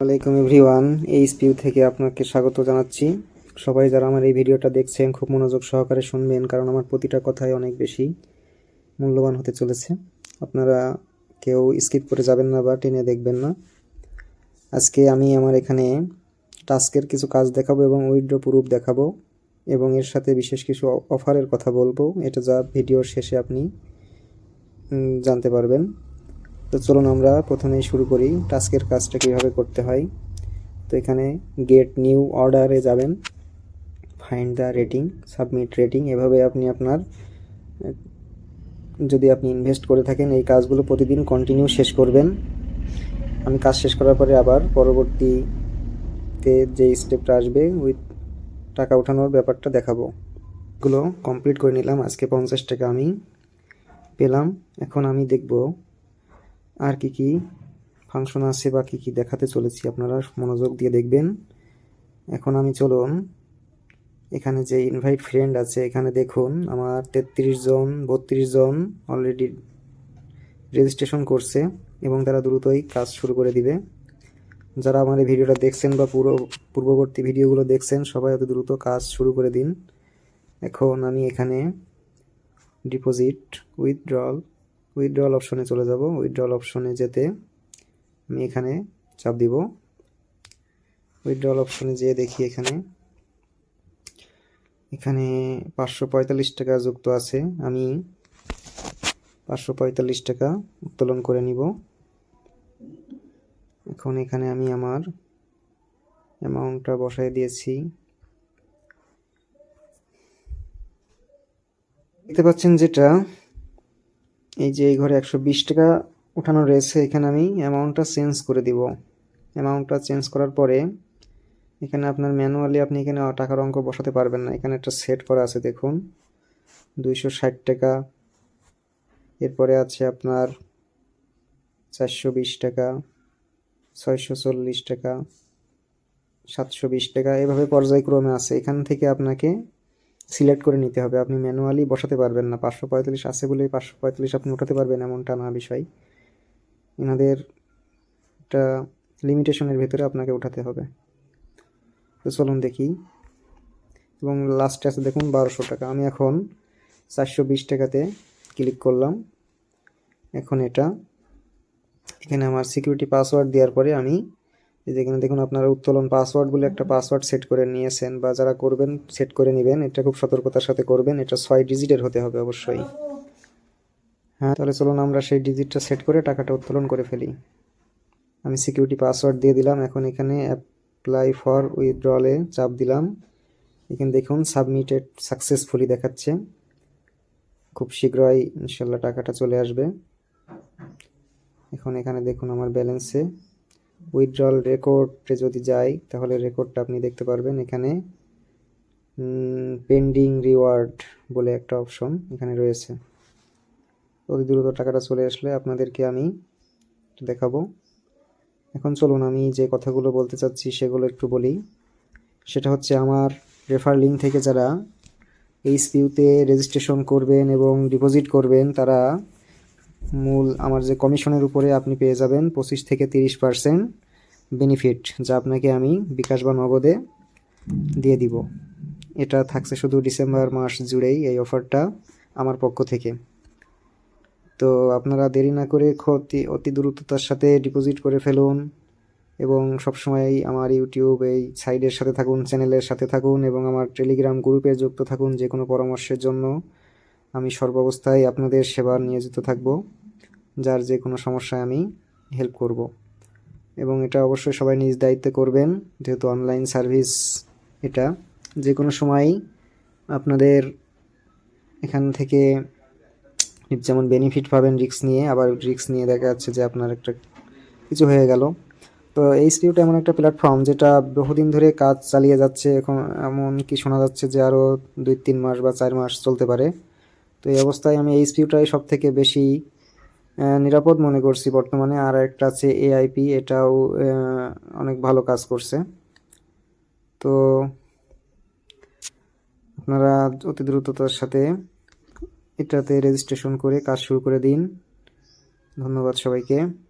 আসসালামাইকুম এভরিওয়ান এই স্পিউ থেকে আপনাকে স্বাগত জানাচ্ছি। সবাই যারা আমার এই ভিডিওটা দেখছেন, খুব মনোযোগ সহকারে শুনবেন, কারণ আমার প্রতিটা কথাই অনেক বেশি মূল্যবান হতে চলেছে। আপনারা কেউ স্কিপ করে যাবেন না বা টেনে দেখবেন না। আজকে আমি আমার এখানে টাস্কের কিছু কাজ দেখাবো এবং উইড্রো প্রুফ দেখাবো এবং এর সাথে বিশেষ কিছু অফারের কথা বলব। এটা যা ভিডিওর শেষে আপনি জানতে পারবেন। তো চলুন আমরা প্রথমেই শুরু করি টাস্কের কাজটা কীভাবে করতে হয়। তো এখানে গেট নিউ অর্ডারে যাবেন। Find the rating submit rating এভাবে আপনি আপনার, যদি আপনি ইনভেস্ট করে থাকেন, এই কাজগুলো প্রতিদিন কন্টিনিউ শেষ করবেন। আমি কাজ শেষ করার পরে আবার পরবর্তীতে যে স্টেপটা আসবে উইথ টাকা ওঠানোর ব্যাপারটা দেখাবো। এগুলো কমপ্লিট করে নিলাম। আজকে পঞ্চাশ টাকা আমি পেলাম। এখন আমি দেখব আর কি কি ফাংশন আছে বা কি কি দেখাতে চলেছি আপনারা, মনোযোগ দিয়ে দেখবেন। এখন আমি চলুন, এখানে যে ইনভাইট ফ্রেন্ড আছে, এখানে দেখুন, আমার তেত্রিশ জন, বত্রিশ জন অলরেডি রেজিস্ট্রেশন করছে এবং তারা দ্রুতই কাজ শুরু করে দিবে। যারা আমার এই ভিডিওটা দেখছেন বা পুরো, পূর্ববর্তী ভিডিওগুলো দেখছেন, সবাই অতি দ্রুত কাজ শুরু করে দিন। এখন আমি এখানে ডিপোজিট উইথড্রল উইথড্রল অপশনে চলে যাব। উইথড্রল অপশনে যেতে আমি এখানে চাপ দিব। উইথড্রল অপশনে যেয়ে দেখি এখানে। এখানে পাঁচশো পঁয়তাল্লিশ টাকা যুক্ত আছে। আমি পাঁচশো পঁয়তাল্লিশ টাকা উত্তোলন করে নিব। এখন এখানে আমি আমার অ্যামাউন্টটা বসায় দিয়েছি। দেখতে পাচ্ছেন যেটা এই যে এই ঘরে একশো বিশ টাকা উঠানো রয়েছে, এখানে আমি অ্যামাউন্টটা চেঞ্জ করে দিব। অ্যামাউন্টটা চেঞ্জ করার পরে এখানে আপনার ম্যানুয়ালি আপনি এখানে টাকার অঙ্ক বসাতে পারবেন না। এখানে একটা সেট করা আছে, দেখুন। দুইশো ষাট টাকা। এরপরে আছে আপনার চারশো বিশ টাকা, ছয়শো চল্লিশ টাকা, সাতশো বিশ টাকা। এভাবে পর্যায়ক্রমে আছে। এখান থেকে আপনাকে সিলেক্ট করে নিতে হবে। আপনি ম্যানুয়ালি বসাতে পারবেন না। পাঁচশো পঁয়তাল্লিশ আছে বলে পাঁচশো পঁয়তাল্লিশ আপনি উঠাতে পারবেন এমনটা না বিষয়। এনাদের একটা লিমিটেশনের ভেতরে আপনাকে উঠাতে হবে। তো চলুন দেখি। এবং লাস্টে আছে দেখুন বারোশো টাকা। আমি এখন চারশো বিশ টাকাতে ক্লিক করলাম। এখন এটা। এখানে আমার সিকিউরিটি পাসওয়ার্ড দেওয়ার পরে আমি এই যে এখানে দেখুন আপনারা উত্তোলন পাসওয়ার্ড বলে একটা পাসওয়ার্ড সেট করে নিয়েছেন বা যারা করবেন সেট করে নেবেন, এটা খুব সতর্কতার সাথে করবেন। এটা ছয় ডিজিটের হতে হবে অবশ্যই। হ্যাঁ তাহলে চলুন আমরা সেই ডিজিটটা সেট করে টাকাটা উত্তোলন করে ফেলি। আমি সিকিউরিটি পাসওয়ার্ড দিয়ে দিলাম। এখন এখানে অ্যাপ্লাই ফর উইথড্রলে চাপ দিলাম। এখানে দেখুন সাবমিটেড সাকসেসফুলি দেখাচ্ছে। খুব শীঘ্রই ইনশাল্লাহ টাকাটা চলে আসবে। এখন এখানে দেখুন আমার ব্যালেন্সে উইথড্রল রেকর্ডে যদি যাই, তাহলে রেকর্ডটা আপনি দেখতে পারবেন এখানে পেন্ডিং রিওয়ার্ড বলে একটা অপশন এখানে রয়েছে। অতি দ্রুত টাকাটা চলে আসলে আপনাদেরকে আমি দেখাবো। এখন চলুন আমি যে কথাগুলো বলতে চাচ্ছি সেগুলো একটু বলি। সেটা হচ্ছে আমার রেফার লিঙ্ক থেকে যারা এই স্পিউতে রেজিস্ট্রেশন করবেন এবং ডিপোজিট করবেন, তারা মূল আমার যে কমিশনের উপরে আপনি পেয়ে যাবেন পঁচিশ থেকে তিরিশ পার্সেন্ট বেনিফিট, যা আপনাকে আমি বিকাশ বা নগদে দিয়ে দিব। এটা থাকছে শুধু ডিসেম্বর মাস জুড়েই এই অফারটা আমার পক্ষ থেকে। তো আপনারা দেরি না করে অতি অতি দ্রুততার সাথে ডিপোজিট করে ফেলুন এবং সবসময় আমার ইউটিউব, এই সাইডের সাথে থাকুন, চ্যানেলের সাথে থাকুন এবং আমার টেলিগ্রাম গ্রুপে যুক্ত থাকুন যে কোনো পরামর্শের জন্য। আমি সর্বাবস্থায় আপনাদের সেবা নিয়োজিত থাকব। যার যে কোনো সমস্যায় আমি হেল্প করব। এবং এটা অবশ্যই সবাই নিজ দায়িত্বে করবেন, যেহেতু অনলাইন সার্ভিস এটা যে কোনো সময়ই আপনাদের এখান থেকে যেমন বেনিফিট পাবেন রিস্ক নিয়ে, আবার রিস্ক নিয়ে দেখা যাচ্ছে যে আপনার একটা কিছু হয়ে গেল। তো এই স্পিউটা এমন একটা প্ল্যাটফর্ম যেটা বহুদিন ধরে কাজ চালিয়ে যাচ্ছে। এখন এমন কি শোনা যাচ্ছে যে আরও দুই তিন মাস বা চার মাস চলতে পারে। তো এই অবস্থায় আমি এই স্পিউটাই সব থেকে বেশি নিরাপদ মনে করছি বর্তমানে। আর একটা আছে এআইপি এটাও অনেক ভালো কাজ করছে। তো আপনারা অতি দ্রুততার সাথে এটাতে রেজিস্ট্রেশন করে কাজ শুরু করে দিন। ধন্যবাদ সবাইকে।